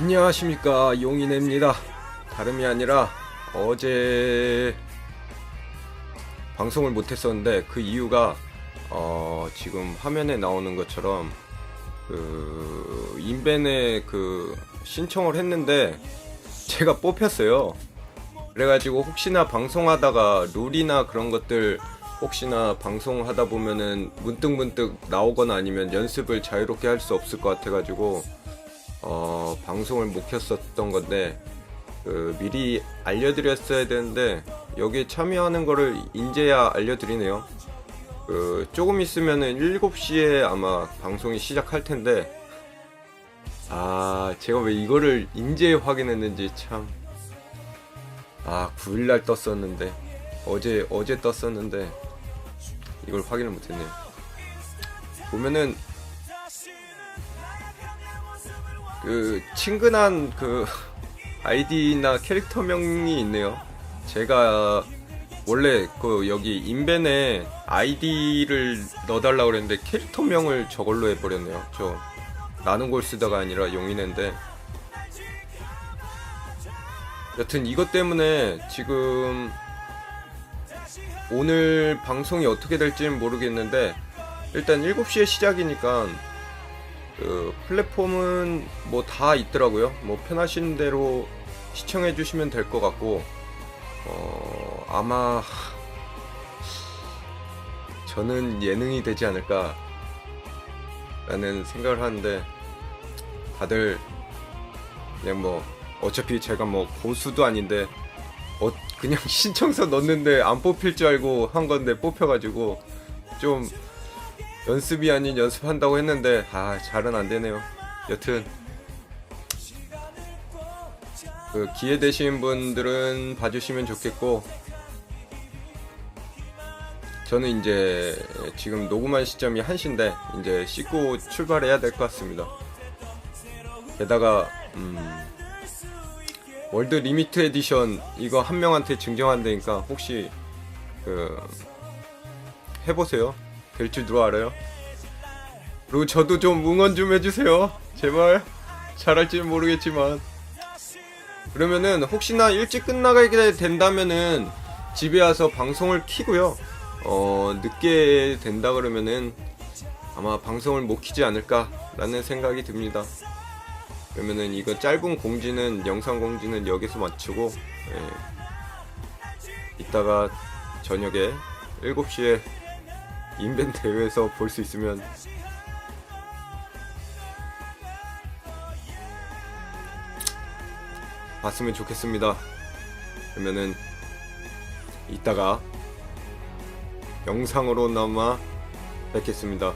안녕하십니까 용인입니다. 다름이 아니라 어제 방송을 못했었는데 그 이유가 어, 지금 화면에 나오는 것처럼 그 인벤에 그 신청을 했는데 제가 뽑혔어요. 그래가지고 혹시나 방송하다가 룰이나 그런 것들 혹시나 방송하다 보면은 문득문득 나오거나 아니면 연습을 자유롭게 할 수 없을 것 같아가지고 어, 방송을 못 켰었던 건데 그 미리 알려드렸어야 되는데 여기에 참여하는 거를 인제야 알려드리네요. 그 조금 있으면은 7시에 아마 방송이 시작할 텐데 아 제가 왜 이거를 인제 확인했는지 참 아, 9일날 떴었는데 어제 어제 떴었는데 이걸 확인을 못했네요. 보면은 그 친근한 그 아이디나 캐릭터명이 있네요. 제가 원래 그 여기 인벤에 아이디를 넣어달라고 그랬는데 캐릭터명을 저걸로 해버렸네요. 저 나는 골 쓰다가 아니라 용인인데 여튼 이것 때문에 지금 오늘 방송이 어떻게 될지는 모르겠는데 일단 7시에 시작이니까 그 플랫폼은 뭐 다 있더라고요. 뭐 편하신 대로 시청해 주시면 될 것 같고 어 아마 저는 예능이 되지 않을까 라는 생각을 하는데 다들 그냥 뭐 어차피 제가 뭐 고수도 아닌데 어 그냥 신청서 넣었는데 안 뽑힐 줄 알고 한 건데 뽑혀가지고 좀 연습이 아닌 연습한다고 했는데 아 잘은 안 되네요. 여튼 그 기회 되신 분들은 봐주시면 좋겠고 저는 이제 지금 녹음한 시점이 1시인데 이제 씻고 출발해야 될 것 같습니다. 게다가 음, 월드 리미트 에디션 이거 한 명한테 증정한다니까 혹시 그 해보세요. 될 줄 누가 알아요? 그리고 저도 좀 응원 좀 해주세요. 제발 잘할지는 모르겠지만 그러면은 혹시나 일찍 끝나게 된다면은 집에 와서 방송을 키고요. 어 늦게 된다 그러면은 아마 방송을 못 키지 않을까라는 생각이 듭니다. 그러면은 이거 짧은 공지는 영상 공지는 여기서 마치고 예. 이따가 저녁에 7시에 인벤 대회에서 볼 수 있으면 봤으면 좋겠습니다. 그러면은 이따가 영상으로나마 뵙겠습니다.